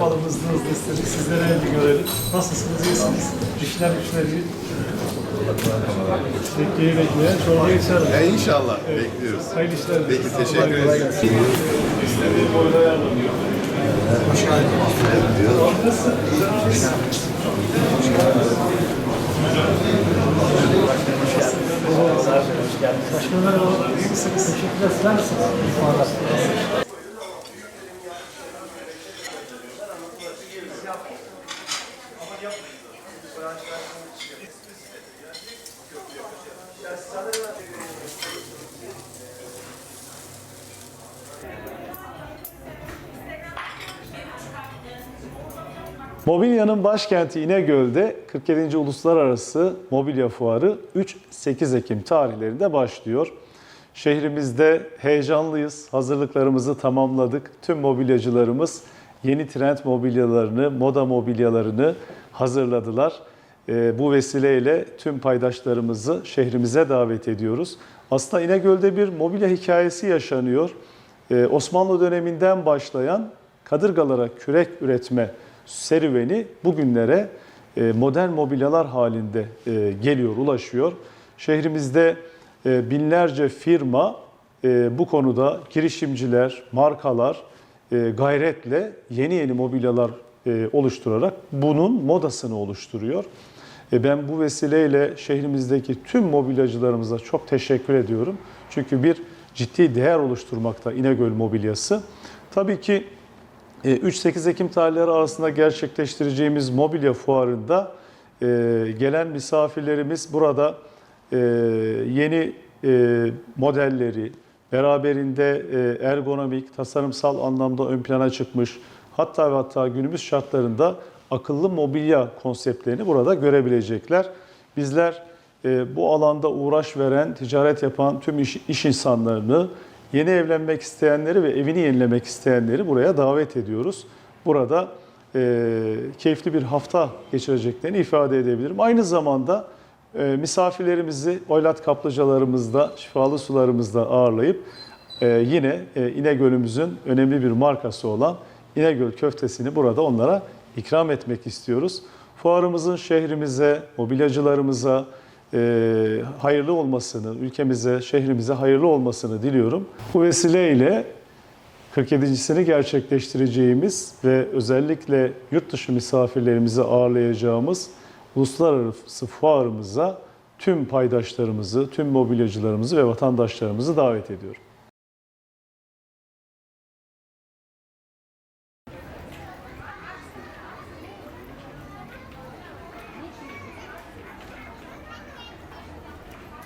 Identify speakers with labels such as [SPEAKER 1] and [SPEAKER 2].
[SPEAKER 1] Malımızı hızlı istedik. Sizlere bir görelim. Nasılsınız? İyisiniz? İşler güçler iyi. Bekleyi bekleyen çorba içer.
[SPEAKER 2] Ya inşallah bekliyoruz.
[SPEAKER 1] Hayırlı işler.
[SPEAKER 2] Peki teşekkür
[SPEAKER 1] gelsin. Ayarlanıyor. Başkanım merhaba. İyi misiniz? Teşekkürler. Sizler nasılsınız? Mobilya'nın başkenti İnegöl'de 47. Uluslararası Mobilya Fuarı 3-8 Ekim tarihlerinde başlıyor. Şehrimizde heyecanlıyız. Hazırlıklarımızı tamamladık. Tüm mobilyacılarımız yeni trend mobilyalarını, moda mobilyalarını hazırladılar. Ee, Bu vesileyle tüm paydaşlarımızı şehrimize davet ediyoruz. Aslında İnegöl'de bir mobilya hikayesi yaşanıyor. Ee, Osmanlı döneminden başlayan kadırgalara kürek üretme serüveni bugünlere e, modern mobilyalar halinde e, geliyor, ulaşıyor. Şehrimizde e, binlerce firma bu konuda girişimciler, markalar gayretle yeni yeni mobilyalar oluşturarak bunun modasını oluşturuyor. Ben bu vesileyle şehrimizdeki tüm mobilyacılarımıza çok teşekkür ediyorum. Çünkü bir ciddi değer oluşturmakta İnegöl Mobilyası. Tabii ki 3-8 Ekim tarihleri arasında gerçekleştireceğimiz mobilya fuarında e, gelen misafirlerimiz burada e, yeni e, modelleri, beraberinde e, ergonomik, tasarımsal anlamda ön plana çıkmış, hatta ve hatta günümüz şartlarında akıllı mobilya konseptlerini burada görebilecekler. Bizler e, bu alanda uğraş veren, ticaret yapan tüm iş, iş insanlarını, yeni evlenmek isteyenleri ve evini yenilemek isteyenleri buraya davet ediyoruz. Burada e, keyifli bir hafta geçireceklerini ifade edebilirim. Aynı zamanda e, misafirlerimizi Oylat kaplıcalarımızda, şifalı sularımızda ağırlayıp e, yine e, İnegöl'ümüzün önemli bir markası olan İnegöl köftesini burada onlara ikram etmek istiyoruz. Fuarımızın şehrimize, mobilyacılarımıza e, hayırlı olmasını, ülkemize, şehrimize hayırlı olmasını diliyorum. Bu vesileyle 47.sini gerçekleştireceğimiz ve özellikle yurt dışı misafirlerimizi ağırlayacağımız uluslararası fuarımıza tüm paydaşlarımızı, tüm mobilyacılarımızı ve vatandaşlarımızı davet ediyorum.